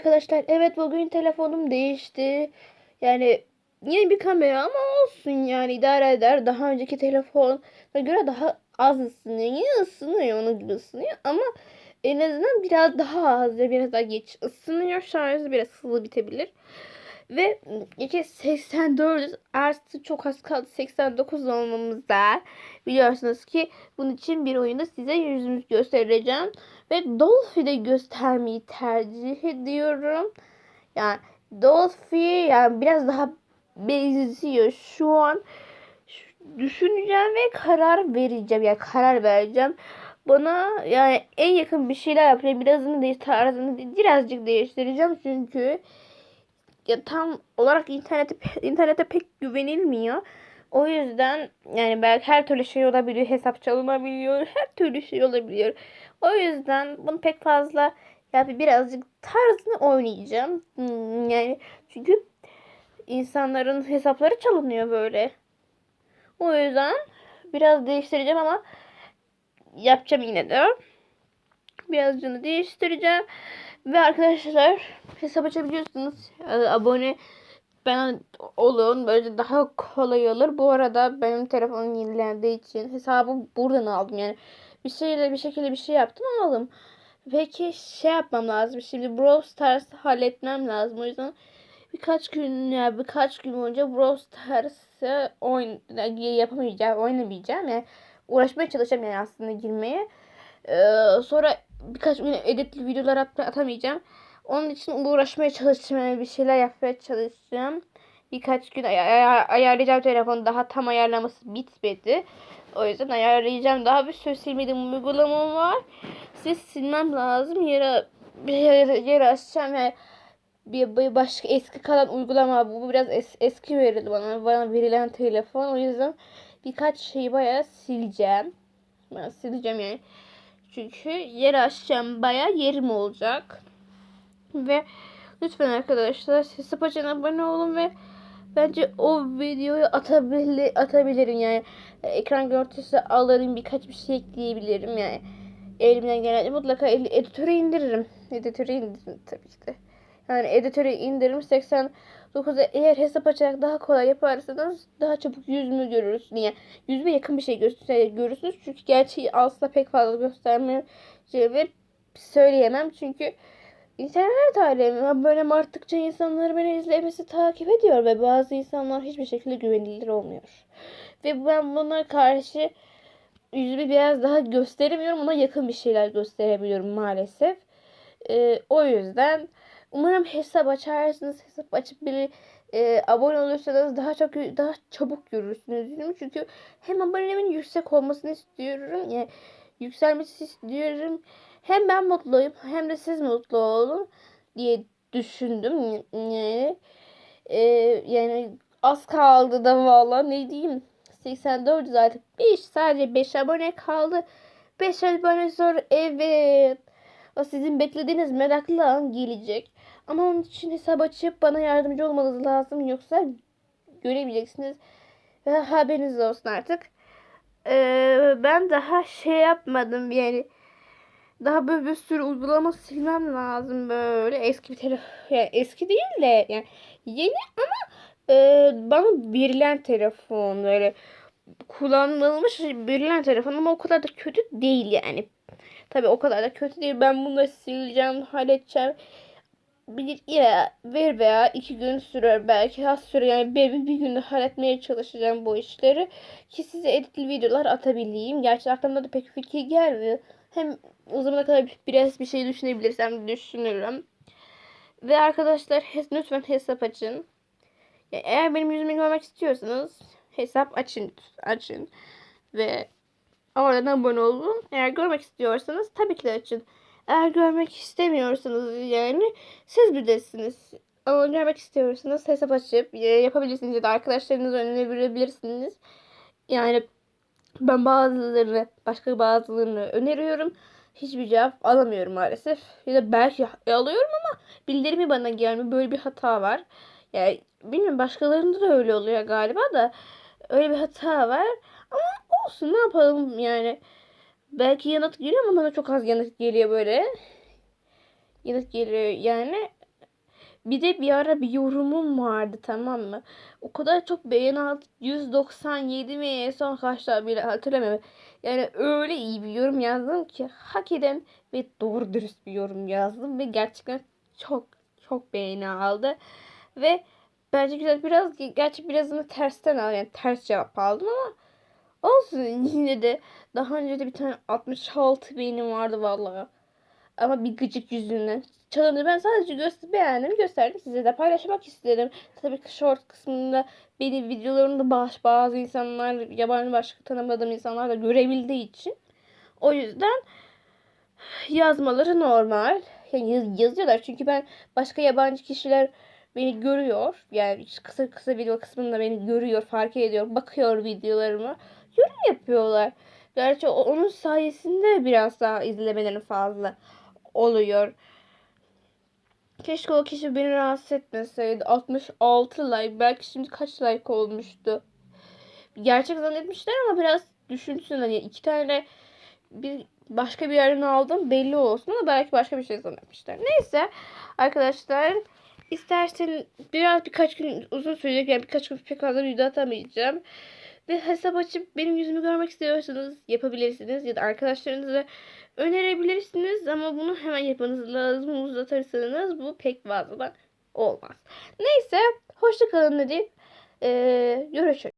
arkadaşlar. Evet bugün telefonum değişti. Yani yeni bir kamera ama olsun yani idare eder. Daha önceki telefona göre daha az ısınıyor. Yine ısınıyor onun gibi ısınıyor ama en azından biraz daha az ve biraz daha geç ısınıyor. Şarjı biraz hızlı bitebilir. Ve 284 artı çok az kaldı 89 olmamızda. Biliyorsunuz ki bunun için bir oyunda size yüzümüz göstereceğim. Ve Dolphy'de göstermeyi tercih ediyorum. Yani Dolphy yani biraz daha benziyor. Şu an düşüneceğim ve karar vereceğim. Yani karar vereceğim. Bana yani en yakın bir şeyler yapacağım. Birazını tarzını birazcık değiştireceğim. Çünkü ya tam olarak internete internete pek güvenilmiyor. O yüzden yani belki her türlü şey olabiliyor. Hesap çalınabiliyor. Her türlü şey olabiliyor. O yüzden bunu pek fazla yani birazcık tarzını oynayacağım. Hmm, Yani çünkü insanların hesapları çalınıyor böyle. O yüzden biraz değiştireceğim ama yapacağım yine de. Birazcını değiştireceğim. Ve arkadaşlar hesap açabiliyorsunuz. Yani abone ben olun. Böylece daha kolay olur. Bu arada benim telefonum yenilendiği için hesabı buradan aldım. Yani bir şeyle bir şekilde bir şey yaptım aldım. Peki şey yapmam lazım. Şimdi Brawl Stars'ı halletmem lazım. O yüzden birkaç gün ya birkaç gün boyunca Brawl Stars'ı oyn yapamayacağım, oynamayacağım. Yani uğraşmaya çalışacağım yani aslında girmeye. Ee, sonra birkaç editli videolar at atamayacağım. Onun için uğraşmaya çalışacağım. Bir şeyler yapmaya çalışacağım. Birkaç gün ay ay ayarlayacağım telefonu. Daha tam ayarlaması bitmedi. O yüzden ayarlayacağım. Daha bir sosyal medya uygulamam var. Size silmem lazım. Yere yere, yere açacağım. Yani bir, bir başka eski kalan uygulama bu biraz es, eski verildi bana bana verilen telefon o yüzden birkaç şeyi bayağı sileceğim ben sileceğim yani çünkü yer açacağım bayağı yerim olacak. Ve lütfen arkadaşlar siz Spaçan abone olun ve bence o videoyu atabilir, atabilirim. Yani ekran görüntüsü alırım birkaç bir şey ekleyebilirim. Yani elimden gelen mutlaka editöre indiririm. Editöre indiririm tabii ki de yani editörü indirim 89'a eğer hesap açarak daha kolay yaparsanız daha çabuk yüzümü görürüz. Niye? Yüzüme yakın bir şey görürsünüz. Çünkü gerçeği aslında pek fazla göstermeyeceğimi söyleyemem. Çünkü internet alemi böyle arttıkça insanlar beni izlemesi takip ediyor ve bazı insanlar hiçbir şekilde güvenilir olmuyor. Ve ben buna karşı yüzümü biraz daha gösteremiyorum. Ona yakın bir şeyler gösterebiliyorum maalesef. Ee, o yüzden Umarım hesap açarsınız. Hesap açıp bir e, abone olursanız daha çok daha çabuk görürsünüz. Çünkü hem abonemin yüksek olmasını istiyorum. Yani yükselmesi istiyorum. Hem ben mutluyum hem de siz mutlu olun diye düşündüm. Yani e, yani az kaldı da valla ne diyeyim. 84 zaten 5 sadece 5 abone kaldı. 5 abone sonra evet. O sizin beklediğiniz meraklı an gelecek. Ama onun için hesap açıp bana yardımcı olmanız lazım. Yoksa göremeyeceksiniz. Ve haberiniz olsun artık. Ee, ben daha şey yapmadım yani. Daha böyle bir sürü uygulama silmem lazım böyle. Eski bir telefon. Yani eski değil de yani yeni ama e, bana verilen telefon böyle kullanılmış verilen telefon ama o kadar da kötü değil yani. Tabi o kadar da kötü değil. Ben bunu sileceğim, halledeceğim bir ya bir veya iki gün sürer belki az süre yani bir, bir günde halletmeye çalışacağım bu işleri ki size editli videolar atabileyim. Gerçi aklımda da pek fikir gelmiyor. Hem o zamana kadar biraz bir şey düşünebilirsem düşünürüm. Ve arkadaşlar lütfen hesap açın. Yani eğer benim yüzümü görmek istiyorsanız hesap açın açın ve oradan abone olun. Eğer görmek istiyorsanız tabii ki de açın. Eğer görmek istemiyorsanız yani siz bilirsiniz. Ama görmek istiyorsanız hesap açıp e, yapabilirsiniz ya da arkadaşlarınızı önerebilirsiniz. Yani ben bazılarını, başka bazılarını öneriyorum. Hiçbir cevap alamıyorum maalesef. Ya da belki alıyorum ama bildirimi bana gelmiyor. Böyle bir hata var. Yani bilmiyorum başkalarında da öyle oluyor galiba da öyle bir hata var. Ama olsun ne yapalım yani. Belki yanıt geliyor ama bana çok az yanıt geliyor böyle. Yanıt geliyor yani. Bir de bir ara bir yorumum vardı tamam mı? O kadar çok beğeni aldı. 197 mi son kaçta bile hatırlamıyorum. Yani öyle iyi bir yorum yazdım ki hak eden ve doğru dürüst bir yorum yazdım ve gerçekten çok çok beğeni aldı. Ve bence güzel biraz gerçi birazını tersten aldım yani ters cevap aldım ama olsun yine de daha önce de bir tane 66 beğenim vardı vallahi. Ama bir gıcık yüzünden. Çalındı. Ben sadece göster beğendim gösterdim. Size de paylaşmak istedim. Tabii ki short kısmında benim videolarımda baş, bazı insanlar yabancı başka tanımadığım insanlar da görebildiği için. O yüzden yazmaları normal. Yani yaz- yazıyorlar çünkü ben başka yabancı kişiler beni görüyor. Yani kısa kısa video kısmında beni görüyor, fark ediyor, bakıyor videolarıma. Yorum yapıyorlar. Gerçi onun sayesinde biraz daha izlemelerin fazla oluyor. Keşke o kişi beni rahatsız etmeseydi. 66 like. Belki şimdi kaç like olmuştu. Gerçek zannetmişler ama biraz düşünsün hani iki tane bir başka bir yerden aldım belli olsun ama belki başka bir şey zannetmişler. Neyse arkadaşlar istersen biraz birkaç gün uzun sürecek yani birkaç gün pek fazla video atamayacağım. Ve hesap açıp benim yüzümü görmek istiyorsanız yapabilirsiniz ya da arkadaşlarınıza önerebilirsiniz ama bunu hemen yapmanız lazım. Uzatırsanız bu pek fazla olmaz. Neyse hoşça kalın deyip ee, görüşürüz.